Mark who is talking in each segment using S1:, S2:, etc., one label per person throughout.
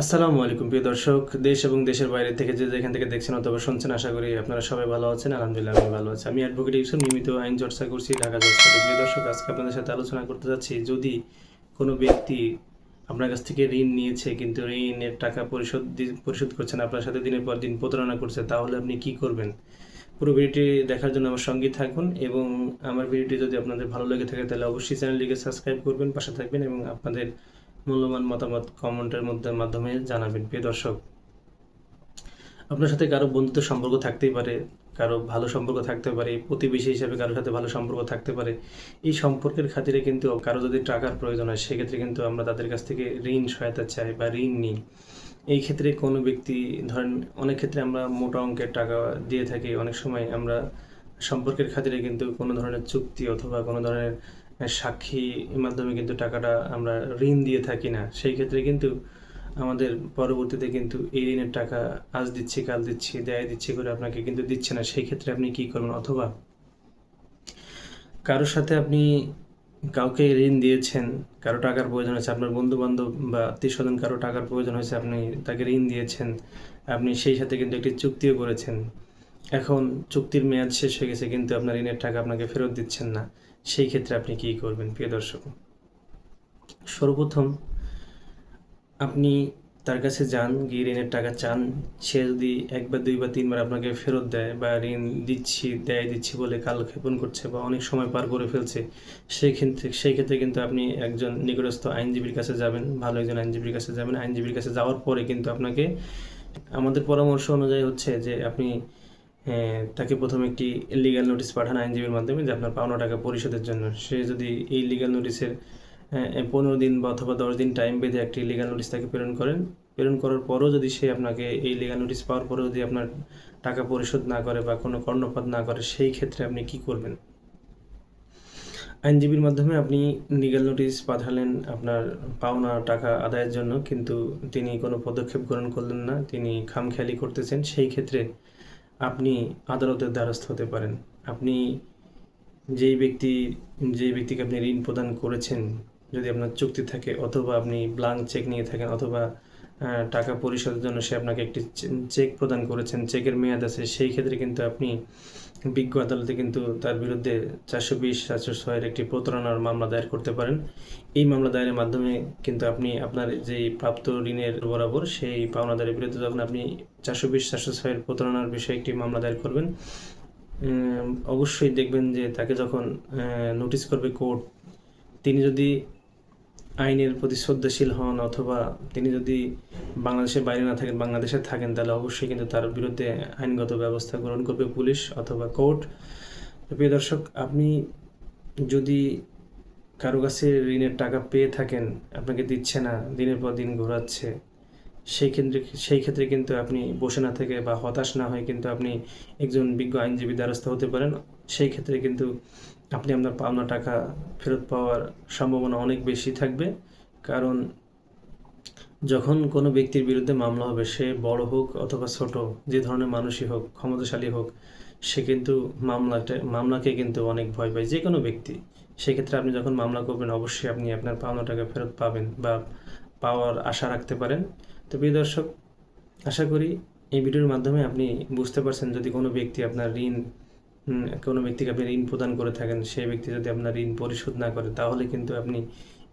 S1: আসসালামু আলাইকুম, প্রিয় দর্শক। দেশ এবং দেশের বাইরে থেকে যে যেখান থেকে দেখছেন অথবা শুনছেন, আশা করি আপনারা সবাই ভালো আছেন, আলহামদুলিল্লাহ আমি ভালো আছি। আমি অ্যাডভোকেট ইউসুফ, নিয়মিত আইন চর্চা করছি ঢাকা জজ কোর্টে প্রিয় দর্শক, আজকে আপনাদের সাথে আলোচনা করতে যাচ্ছি। যদি কোনো ব্যক্তি আপনার কাছ থেকে ঋণ নিয়েছে, কিন্তু ঋণের টাকা পরিশোধ পরিশোধ করছেন আপনার সাথে দিনের পর দিন প্রতারণা করছে, তাহলে আপনি কি করবেন? পুরো ভিডিওটি দেখার জন্য আমার সঙ্গী থাকুন এবং আমার ভিডিওটি যদি আপনাদের ভালো লেগে থাকে, তাহলে অবশ্যই চ্যানেলটিকে সাবস্ক্রাইব করবেন, পাশে থাকবেন এবং আপনাদের মূল্যবান মতামত কমেন্টের মধ্যে মাধ্যমে জানাবেন। প্রিয় দর্শক, আপনার সাথে কারও বন্ধুত্ব সম্পর্ক থাকতেই পারে, কারও ভালো সম্পর্ক থাকতে পারে, প্রতিবেশী হিসেবে কারোর সাথে ভালো সম্পর্ক থাকতে পারে। এই সম্পর্কের খাতিরে কিন্তু কারও যদি টাকার প্রয়োজন হয়, সেক্ষেত্রে কিন্তু আমরা তাদের কাছ থেকে ঋণ সহায়তা চাই বা ঋণ নিই। এই ক্ষেত্রে কোনো ব্যক্তি, ধরেন অনেক ক্ষেত্রে আমরা মোটা অঙ্কের টাকা দিয়ে থাকি, অনেক সময় আমরা সম্পর্কের খাতিরে কিন্তু কোনো ধরনের চুক্তি অথবা কোনো ধরনের সাক্ষী মাধ্যমে কিন্তু টাকাটা আমরা ঋণ দিয়ে থাকি না। সেই ক্ষেত্রে কিন্তু আমাদের পরবর্তীতে কিন্তু এই ঋণের টাকা আজ দিচ্ছি, কাল দিচ্ছি, দেয়, দিচ্ছি করে আপনাকে কিন্তু দিচ্ছে না। সেই ক্ষেত্রে আপনি কি করবেন? অথবা কারোর সাথে আপনি কাউকে ঋণ দিয়েছেন, কারও টাকার প্রয়োজন হয়েছে, আপনার বন্ধু বান্ধব বা আত্মীয় স্বজন কারও টাকার প্রয়োজন হয়েছে, আপনি তাকে ঋণ দিয়েছেন, আপনি সেই সাথে কিন্তু একটি চুক্তিও করেছেন। এখন চুক্তির মেয়াদ শেষ হয়ে গেছে, কিন্তু আপনার ঋণের টাকা আপনাকে ফেরত দিচ্ছেন না। সেই ক্ষেত্রে আপনি কী করবেন, প্রিয় দর্শক? সর্বপ্রথম আপনি তার কাছে যান, গিয়ে ঋণের টাকা চান। সে যদি একবার, দুইবার, তিনবার আপনাকে ফেরত দেয় বা ঋণ দিচ্ছি, দেয়, দিচ্ছি বলে কালক্ষেপণ করছে বা অনেক সময় পার করে ফেলছে, সেই ক্ষেত্রে সেই ক্ষেত্রে কিন্তু আপনি একজন নিকটস্থ আইনজীবীর কাছে যাবেন, ভালো একজন আইনজীবীর কাছে যাবেন। আইনজীবীর কাছে যাওয়ার পরে কিন্তু আপনাকে, আমাদের পরামর্শ অনুযায়ী হচ্ছে যে আপনি তাকে প্রথমে একটি লিগ্যাল নোটিশ পাঠান আইনজীবীর মাধ্যমে যে আপনার পাওনা টাকা পরিশোধের জন্য। সে যদি এই লিগ্যাল নোটিশের পনেরো দিন বা অথবা দশ দিন টাইম বেঁধে একটি লিগ্যাল নোটিশ তাকে প্রেরণ করেন, প্রেরণ করার পরও যদি সে আপনাকে এই লিগ্যাল নোটিশ পাওয়ার পরেও যদি আপনার টাকা পরিশোধ না করে বা কোনো কর্ণপাত না করে, সেই ক্ষেত্রে আপনি কি করবেন? আইনজীবীর মাধ্যমে আপনি লিগাল নোটিশ পাঠালেন আপনার পাওনা টাকা আদায়ের জন্য, কিন্তু তিনি কোনো পদক্ষেপ গ্রহণ করলেন না। তিনি খামখেয়ালি করতেছেন। সেই ক্ষেত্রে আপনি আদালতের দ্বারস্থ হতে পারেন। আপনি যেই ব্যক্তি, যেই ব্যক্তিকে আপনি ঋণ প্রদান করেছেন, যদি আপনার চুক্তি থাকে, অথবা আপনি ব্লাঙ্ক চেক নিয়ে থাকেন, অথবা টাকা পরিশোধের জন্য সে আপনাকে একটি চেক প্রদান করেছেন। চেকের মেয়াদ আছে। সেই ক্ষেত্রে কিন্তু আপনি বিজ্ঞ আদালতে কিন্তু তার বিরুদ্ধে চারশো বিশ, চারশো ছয়ের একটি প্রতারণার মামলা দায়ের করতে পারেন। এই মামলা দায়েরের মাধ্যমে কিন্তু আপনি আপনার যেই প্রাপ্ত ঋণের বরাবর সেই পাওনাদারের বিরুদ্ধে যখন আপনি চারশো বিশ, চারশো ছয়ের প্রতারণার বিষয়ে একটি মামলা দায়ের করবেন অবশ্যই দেখবেন যে তাকে যখন নোটিশ করবে কোর্ট, তিনি যদি আইনের প্রতি শ্রদ্ধাশীল হন অথবা তিনি যদি বাংলাদেশের বাইরে না থাকেন, বাংলাদেশে থাকেন, তাহলে অবশ্যই কিন্তু তার বিরুদ্ধে আইনগত ব্যবস্থা গ্রহণ করবে পুলিশ অথবা কোর্ট। প্রিয় দর্শক, আপনি যদি কারও কাছে ঋণের টাকা পেয়ে থাকেন, আপনাকে দিচ্ছে না, দিনের পর দিন ঘোরাচ্ছে, সেই ক্ষেত্রে সেই ক্ষেত্রে কিন্তু আপনি বসে না থেকে বা হতাশ না হয়ে কিন্তু আপনি একজন বিজ্ঞ আইনজীবী দ্বারস্থ হতে পারেন। সেই ক্ষেত্রে কিন্তু আপনি আপনার পাওনা টাকা ফেরত পাওয়ার সম্ভাবনা অনেক বেশি থাকবে। কারণ যখন কোনো ব্যক্তির বিরুদ্ধে মামলা হবে, সে বড় হোক অথবা ছোট, যে ধরনের মানুষই হোক, ক্ষমতাশালী হোক, সে কিন্তু মামলাটা মামলাকে কিন্তু অনেক ভয় পায় যে কোনো ব্যক্তি। সেক্ষেত্রে আপনি যখন মামলা করবেন, অবশ্যই আপনি আপনার পাওনা টাকা ফেরত পাবেন বা পাওয়ার আশা রাখতে পারেন। তো প্রিয় দর্শক, আশা করি এই ভিডিওর মাধ্যমে আপনি বুঝতে পারছেন যদি কোনো ব্যক্তি আপনার ঋণ কোনো ব্যক্তিকে আপনি ঋণ প্রদান করে থাকেন, সেই ব্যক্তি যদি আপনার ঋণ পরিশোধ না করে, তাহলে কিন্তু আপনি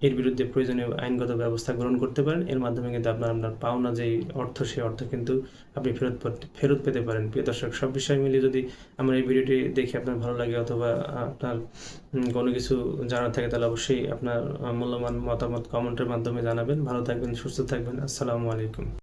S1: এর বিরুদ্ধে প্রয়োজনীয় আইনগত ব্যবস্থা গ্রহণ করতে পারেন। এর মাধ্যমে কিন্তু আপনার আপনার পাওনা যেই অর্থ, সেই অর্থ কিন্তু আপনি ফেরত ফেরত পেতে পারেন। প্রিয় দর্শক, সব বিষয় মিলিয়ে যদি আমার এই ভিডিওটি দেখে আপনার ভালো লাগে অথবা আপনার কোনো কিছু জানার থাকে, তাহলে অবশ্যই আপনার মূল্যবান মতামত কমেন্টের মাধ্যমে জানাবেন। ভালো থাকবেন, সুস্থ থাকবেন। আসসালামু আলাইকুম।